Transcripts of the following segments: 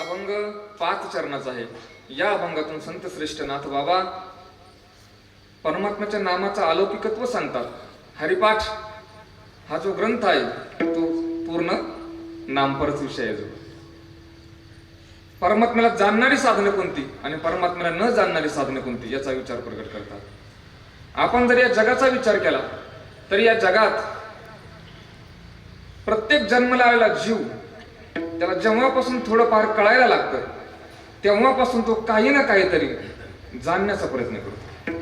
अभंग पाच चरणाचा आहे. या अभंगातून संत श्रेष्ठ नाथ बाबा परमात्म्याच्या नामाचा अलौकिकत्व सांगतात. हरिपाठ हा जो ग्रंथ आहे तो पूर्ण नामपरच विषय आहे जो. परमात्म्याला जाणणारी साधनं कोणती आणि परमात्म्याला न जाणणारी साधनं कोणती याचा विचार प्रकट करतात. आपण जर या जगाचा विचार केला तर या जगात प्रत्येक जन्मला आलेला जीव त्याला जेव्हापासून थोडंफार कळायला लागतं तेव्हापासून तो काही ना काहीतरी जाणण्याचा प्रयत्न करतो.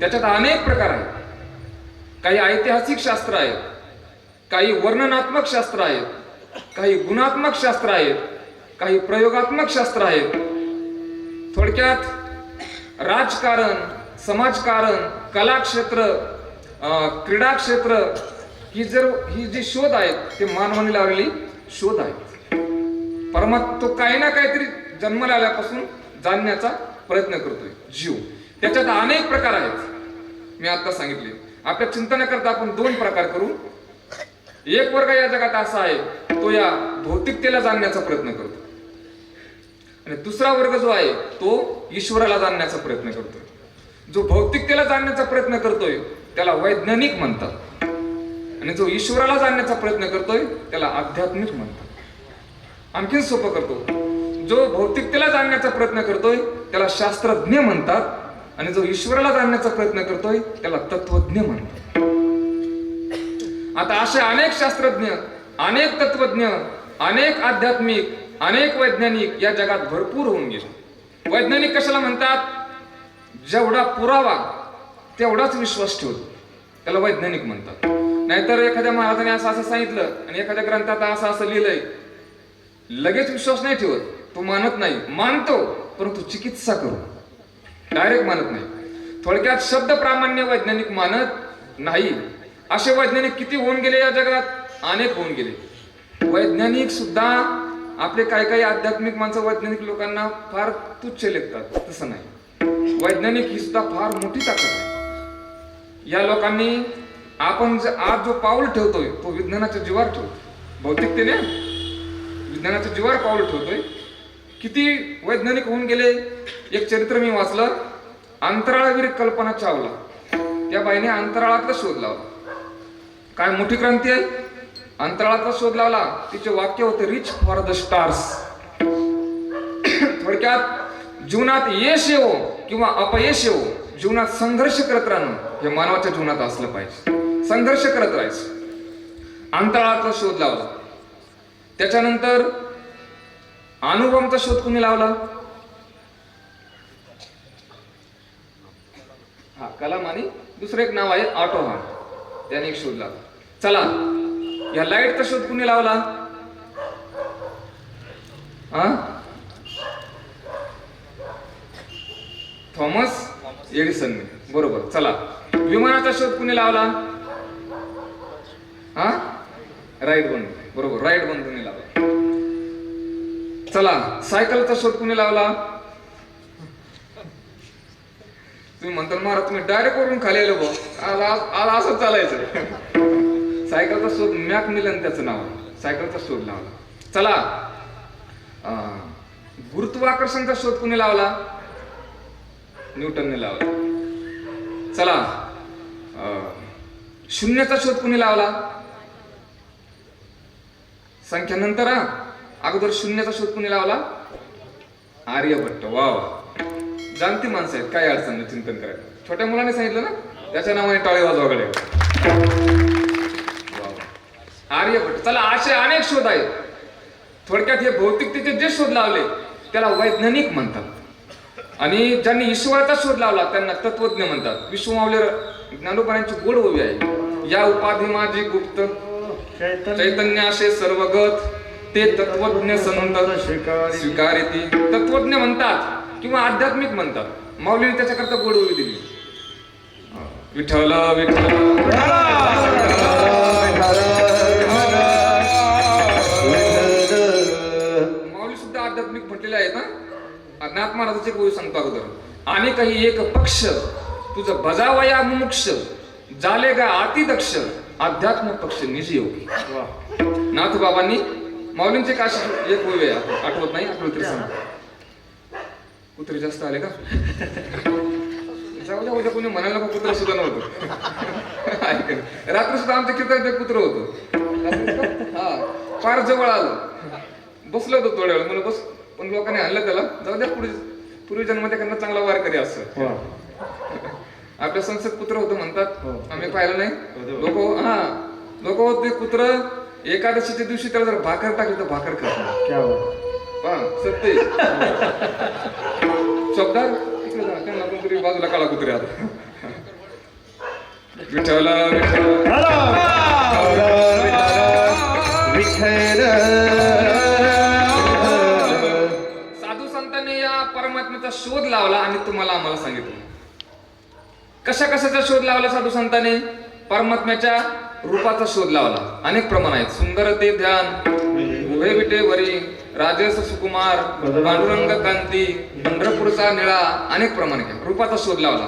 त्याच्यात अनेक प्रकार आहेत. काही ऐतिहासिक शास्त्र आहेत काही वर्णनात्मक शास्त्र आहेत काही गुणात्मक शास्त्र आहेत काही प्रयोगात्मक शास्त्र आहेत. थोडक्यात राजकारण समाजकारण कलाक्षेत्र क्रीडाक्षेत्र क्षेत्र ही जर ही जी शोध आहेत ते मानवाने लावलेली शोध आहे. परमात्मा तो काही ना काहीतरी जन्माला आल्यापासून जाणण्याचा प्रयत्न करतोय जीव. त्याच्यात अनेक प्रकार आहेत. मी आता सांगितले. आपल्या चिंतनाकरता आपण दोन प्रकार करू. एक वर्ग या जगात असा आहे तो या भौतिकतेला जाणण्याचा प्रयत्न करतो. आणि दुसरा वर्ग जो आहे तो ईश्वराला जाणण्याचा प्रयत्न करतोय. जो भौतिकतेला जाणण्याचा प्रयत्न करतोय त्याला वैज्ञानिक म्हणतात. आणि जो ईश्वराला जाणण्याचा प्रयत्न करतोय त्याला आध्यात्मिक म्हणतात. आणखीन सोपं करतो. जो भौतिकतेला जाणण्याचा प्रयत्न करतोय त्याला शास्त्रज्ञ म्हणतात. आणि जो ईश्वराला जाणण्याचा प्रयत्न करतोय त्याला तत्वज्ञ म्हणतात. आता असे अनेक शास्त्रज्ञ अनेक तत्वज्ञ अनेक आध्यात्मिक अनेक वैज्ञानिक या जगात भरपूर होऊन गेले. वैज्ञानिक कशाला म्हणतात? जेवढा पुरावा तेवढाच विश्वास ठेवतो. त्याला वैज्ञानिक म्हणतात. नाहीतर एखाद्या महाराजाने असं असं सांगितलं आणि एखाद्या ग्रंथात असं असं लिहिलंय. लगेच विश्वास नाही ठेवत. तो मानत नाही. मानतो परंतु चिकित्सा करू डायरेक्ट मानत नाही. थोडक्यात शब्द प्रामाण्य वैज्ञानिक मानत नाही. असे वैज्ञानिक किती होऊन गेले या जगात? अनेक होऊन गेले. वैज्ञानिक सुद्धा आपले काही काही आध्यात्मिक माणसं वैज्ञानिक लोकांना फार तुच्छ लेखतात. तसं नाही. वैज्ञानिक ही सुद्धा फार मोठी ताकद आहे. या लोकांनी आपण जे आज जो पाऊल ठेवतोय तो विज्ञानाच्या जीवावर ठेवतो भौतिकतेने विज्ञानाच्या जीवावर पाऊल ठेवतोय. किती वैज्ञानिक होऊन गेले एक चरित्र मी वाचलं अंतराळावीर कल्पना चावला. त्या बाईने अंतराळातला शोध लावला. काय मोठी क्रांती आहे? अंतराळातला शोध लावला. तिचे वाक्य होते रिच फॉर द स्टार्स थोडक्यात जीवनात यश येवो किंवा अपयश येवो जीवनात संघर्ष करत राहणं हे मानवाच्या जीवनात असलं पाहिजे. संघर्ष करत राहायचं. अंतराळाचा शोध लावला. त्याच्यानंतर अनुभवचा शोध कुणी लावला? हा कलाम आणि दुसरं एक नाव आहे ऑटोहान त्याने एक शोध लावला. चला या लाईटचा शोध कुणी लावला? हा? थॉमस एडिसनने बरोबर चला. विमानाचा शोध कुणी लावला? हा? राईट बंद. बरोबर राईट बंधूने लावला? चला सायकलचा शोध कुणी लावला? तुम्ही म्हणता महाराज तुम्ही डायरेक्ट वरून खाली आलो बघ आज असंच असं चालायचं. सायकलचा शोध मॅक मिलन त्याचं नाव. सायकलचा शोध लावला. चला. गुरुत्वाकर्षणचा शोध कुणी लावला? न्यूटनने लावला. चला. शून्याचा शोध कुणी लावला? संख्या नंतर अगोदर शून्याचा शोध कुणी लावला? आर्यभट्ट. वा वा जाणती माणसं आहेत काय अडचण नाही चिंतन करायला छोट्या मुलाने सांगितलं ना त्याच्या नावाने टाळे वाजवाकडे आर्यभट्ट. चला असे अनेक शोध आहेत. थोडक्यात हे भौतिकतेचे जे शोध लावले त्याला वैज्ञानिक म्हणतात. आणि ज्यांनी ईश्वराचा शोध लावला त्यांना तत्वज्ञ म्हणतात. विश्वमावले ज्ञानोपायांची गोड होवी आहे. या उपाधी माझी गुप्त चैतन्य असे सर्वगत ते तत्वज्ञ संत स्वीकारिती. तत्वज्ञ म्हणतात किंवा आध्यात्मिक म्हणतात. माऊलीने त्याच्याकरता गोड ओवी दिली. विठ्ठल विठ्ठल. माऊली सुद्धा आध्यात्मिक म्हटलेले आहेत ना नाथ महाराजाचे गोळी सांगतो अगोदर. आणि काही एक पक्ष तुझं बजावया मुमुक्ष झाले गा अतिदक्ष. अध्यात्म पक्ष निज योगी. नाथ बाबांनी माऊलींचे काशी एक आहे आठवत नाही? आठवत तरी सांग. कुत्रे जास्त आले का? जाऊ द्या उद्या कोणी म्हणायला का कुत्र सुद्धा नव्हतं. ऐक. रात्री सुद्धा आमच्या कीर्तन कुत्र होतं. हा फार जवळ आलं. बसलो होतो थोड्या वेळ मला बस. पण लोकांनी आणलं त्याला. जाऊ द्या पुढे पूर्वी जन्मात एखादा चांगला वार करी असं. आपल्या संसद कुत्र होतं म्हणतात. हो. आम्ही पाहिलं नाही. लोक हा. लोक ते कुत्र एकादशीच्या दिवशी त्याला जर भाकर टाकली तर भाकर खात सत्य शब्दार इकडे जा त्यांना कोणतरी बाजूला काळा कुत्रे आता विठ्ठला. विठ्ठला कशा कशाचा शोध लावला साधू संतांनी? परमात्म्याच्या रूपाचा शोध लावला. अनेक प्रमाण आहेत. सुंदर ते ध्यान उभे विटे वरी राजस सुकुमार पांडुरंग कांती पंढरपूरचा निळा अनेक प्रमाण रूपाचा शोध लावला.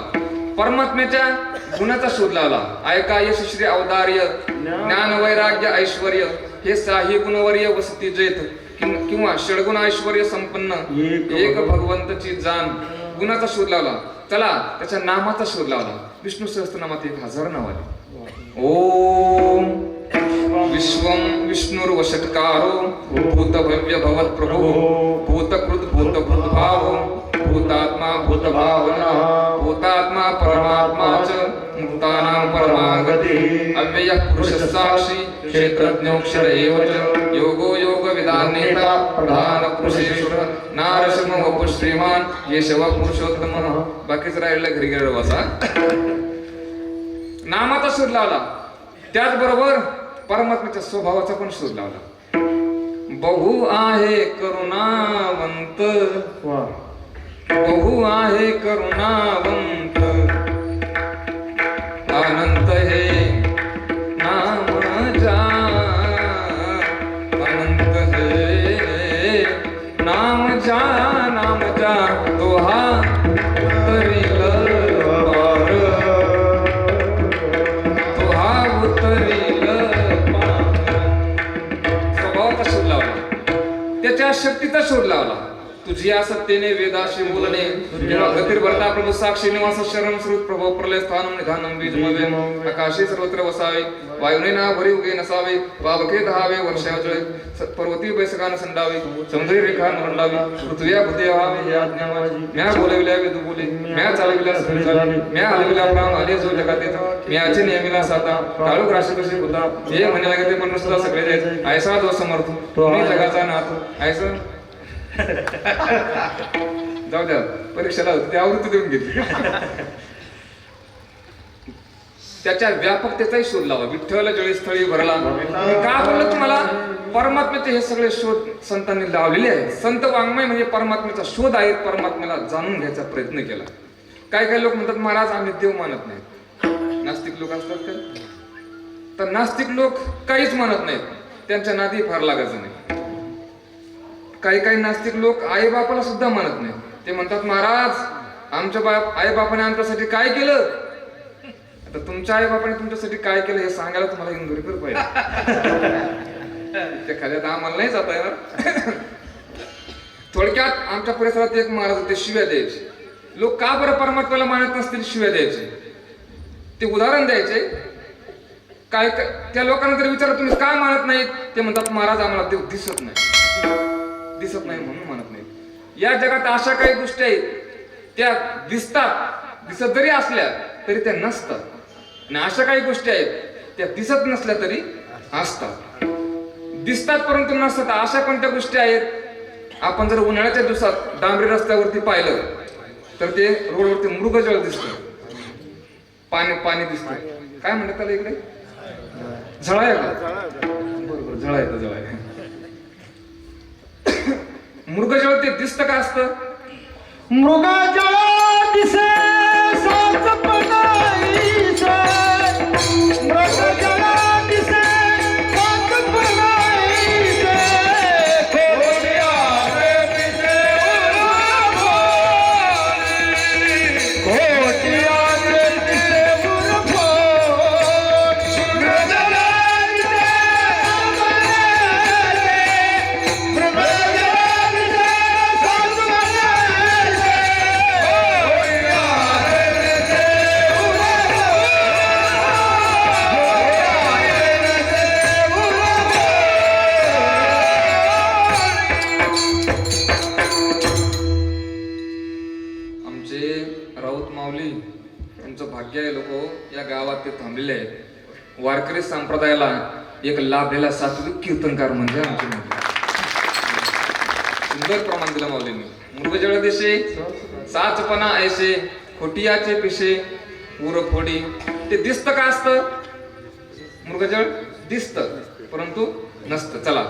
परमात्म्याच्या गुणाचा शोध लावला. ऐका यश श्री अवदार्य ज्ञान वैराग्य ऐश्वर्य हे साही गुणवर्य वसती जैत किंवा षडगुण ऐश्वर्य संपन्न एक एक भगवंतची जाण. गुणाचा शोध लावला. चला त्याच्या नामाचा शोध लावला. विष्णू सहस्त्रनामात एक हजार नाव आले. ओम विश्वम भूत भूतभव्य भवत प्रभो। भूतकृत भूत भाव भूतात्मा भूतभावना। भूतात्मा परमात्मा च। मुक्तानां परमागती। अव्यय पुरुष साक्षी क्षेत्रज्ञोक्षर एव च। योगो योग विदानेता प्रधान पुरुषेश्वर। नारसिंह वप श्रीमान येशव पुरुषोत्तम बाकीच राहिलेलं घरी गेलं बसा। नामाचा शोध लावला त्याचबरोबर परमात्म्याच्या स्वभावाचा पण शोध लावला बहु आहे करुणावंत. बहु आहे करुणावंत। शोध लावला. तुझी या सत्तेने वेदाशी बोलणे किंवा गतीर भरता प्रभू साक्षी निवास शरण श्रुत प्रभो प्रलय स्थानम निधानम बीज मवे आकाशी सर्वत्र वसावे वायुने ना भरी उगे नसावे पावके दहावे वर्षाचे पर्वती बैसकान संडावे समुद्री रेखा नरंडावी पृथ्वीया भूते व्हावे हे आज्ञा माझी म्या बोलविल्या वेदू बोले म्या चालविल्या सगळे चाले म्या हलविल्या प्राण आले जो जगात येत म्याचे नेमिला साता काळू राशी कशी होता हे म्हणायला गेले पण सुद्धा सगळे जायचे ऐसा जो समर्थ मी जगाचा नाथ ऐसा जाऊ द्या परीक्षेला होती ती आवृत्ती देऊन घेतली. त्याच्या व्यापकतेचाही शोध लावा. विठ्ठल जळी स्थळी भरला. का बोललो तुम्हाला? परमात्म्याचे हे सगळे शोध संतांनी लावलेले आहेत. संत वाङ्मय म्हणजे परमात्म्याचा शोध आहे परमात्म्याला जाणून घ्यायचा प्रयत्न केला. काय काय लोक म्हणतात महाराज आम्ही देव मानत नाही. नास्तिक लोक असतात का? तर नास्तिक लोक काहीच मानत नाहीत. त्यांच्या नादी फार लागायचं नाही. काही काही नास्तिक लोक आई बापाला सुद्धा मानत नाही. ते म्हणतात महाराज आमच्या बाप आई बापाने आमच्यासाठी काय केलं? आता तुमच्या आई बापाने तुमच्यासाठी काय केलं हे सांगायला तुम्हाला इंदुरीकर पाहिजे. त्या खाल्यात आम्हाला नाही जाता येणार. थोडक्यात आमच्या परिसरात एक महाराज होते शिव्या द्यायचे. लोक का बरं परमात्म्याला मानत नसतील शिव्या द्यायचे? ते उदाहरण द्यायचे. काय काय- त्या लोकांना जर विचारलं तुम्ही का मानत नाहीत? ते म्हणतात महाराज आम्हाला देव दिसत नाही. दिसत नाही म्हणून म्हणत नाही या जगात अशा काही गोष्टी आहेत त्या दिसतात दिसत जरी असल्या तरी त्या नसतात. आणि अशा काही गोष्टी आहेत त्या दिसत नसल्या तरी असतात. दिसतात परंतु नसतात अशा कोणत्या गोष्टी आहेत? आपण जर उन्हाळ्याच्या दिवसात डांबरी रस्त्यावरती पाहिलं तर ते रोडवरती मृगजळ दिसतं. पाणी पाणी दिसत. काय म्हणतात त्याला इकडे? झळा आहे बरोबर झळा येतं झळा मृगजळ ते दिसतं का असतं? मृगजळ दिसे वारकरी संप्रदायाला एक लाभलेला सात्विक कीर्तनकार म्हणजे आमचे सुंदर प्रमाण दिलं माऊलींनी. मृगजळ दिसे साचपणा ऐसे खोटियाचे पिशे उर फोडी ते दिसतं का असतं? मृगजळ दिसतं परंतु नसतं. चला.